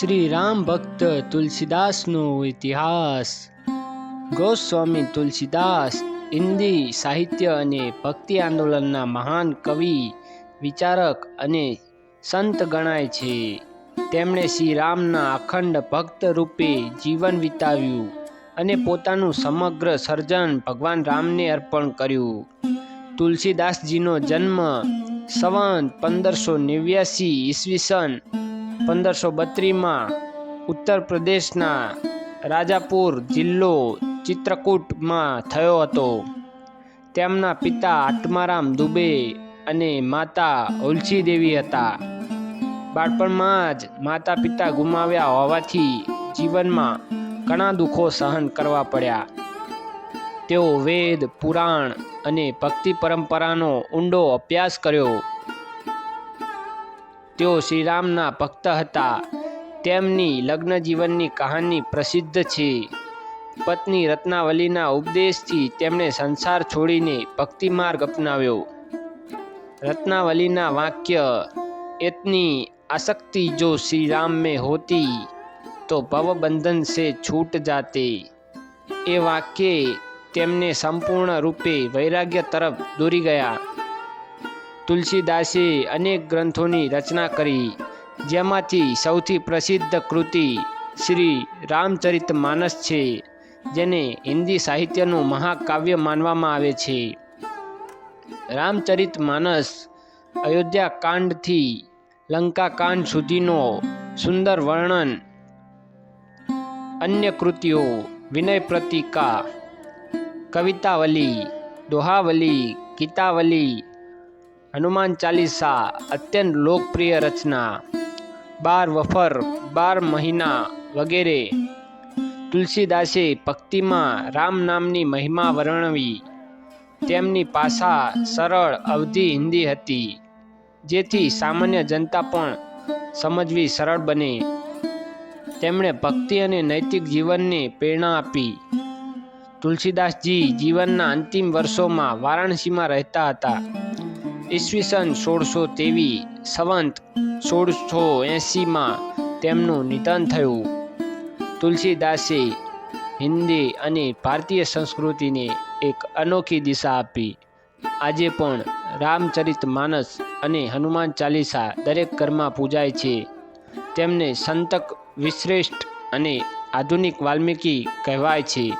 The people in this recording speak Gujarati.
શ્રી રામ ભક્ત તુલસીદાસનો ઇતિહાસ. ગોસ્વામી તુલસીદાસ હિન્દી સાહિત્ય અને ભક્તિ આંદોલનના મહાન કવિ, વિચારક અને સંત ગણાય છે. તેમણે શ્રી રામના અખંડ ભક્ત રૂપે જીવન વિતાવ્યું અને પોતાનું સમગ્ર સર્જન ભગવાન રામને અર્પણ કર્યું. તુલસીદાસજીનો જન્મ સવંત પંદરસો નેવ્યાસી ઈસવીસન પંદરસો બત્રીસમાં ઉત્તર પ્રદેશના રાજાપુર જિલ્લો ચિત્રકૂટમાં થયો હતો. તેમના પિતા આત્મારામ દુબે અને માતા દેવી હતા. બાળપણમાં જ માતા પિતા ગુમાવ્યા હોવાથી જીવનમાં ઘણા દુઃખો સહન કરવા પડ્યા. તેઓ વેદ, પુરાણ અને ભક્તિ પરંપરાનો ઊંડો અભ્યાસ કર્યો. તેઓ શ્રીરામના ભક્ત હતા. તેમની લગ્ન જીવનની કહાની પ્રસિદ્ધ છે. પત્ની રત્નાવલીના ઉપદેશથી તેમણે સંસાર છોડીને ભક્તિ માર્ગ અપનાવ્યો. રત્નાવલીના વાક્ય, એતની આસક્તિ જો શ્રીરામ મેં હોતી, તો ભવબંધન સે છૂટ જાતે. એ વાક્યે તેમને સંપૂર્ણ રૂપે વૈરાગ્ય તરફ દોરી ગયા. તુલસીદાસે અનેક ગ્રંથોની રચના કરી. જેમાંથી સૌથી પ્રસિદ્ધ કૃતિ શ્રી રામચરિત માનસ છે, જેને હિન્દી સાહિત્યનું મહાકાવ્ય માનવામાં આવે છે. રામચરિત માનસ અયોધ્યા કાંડથી લંકા સુધીનો સુંદર વર્ણન, અન્ય કૃતિઓ, વિનય પ્રતિકા, કવિતાવલી, દોહાવલી, ગીતાવલી હનુમાન ચાલીસા, અત્યંત લોકપ્રિય રચના. બાર વફર, બાર મહિના વગેરે. તુલસીદાસે ભક્તિમાં રામ નામની મહિમા વર્ણવી. તેમની પાસા સરળ અવધિ હિન્દી હતી, જેથી સામાન્ય જનતા પણ સમજવી સરળ બને. તેમણે ભક્તિ અને નૈતિક જીવનને પ્રેરણા આપી. તુલસીદાસજી જીવનના અંતિમ વર્ષોમાં વારાણસીમાં રહેતા હતા. ઈસવીસન સોળસો તેવી સંવંત સોળસો એંસીમાં તેમનું નિધન થયું. તુલસીદાસે હિન્દી અને ભારતીય સંસ્કૃતિને એક અનોખી દિશા આપી. આજે પણ રામચરિત માનસ અને હનુમાન ચાલીસા દરેક ઘરમાં પૂજાય છે. તેમને સંતક વિશ્રેષ્ઠ અને આધુનિક વાલ્મીકી કહેવાય છે.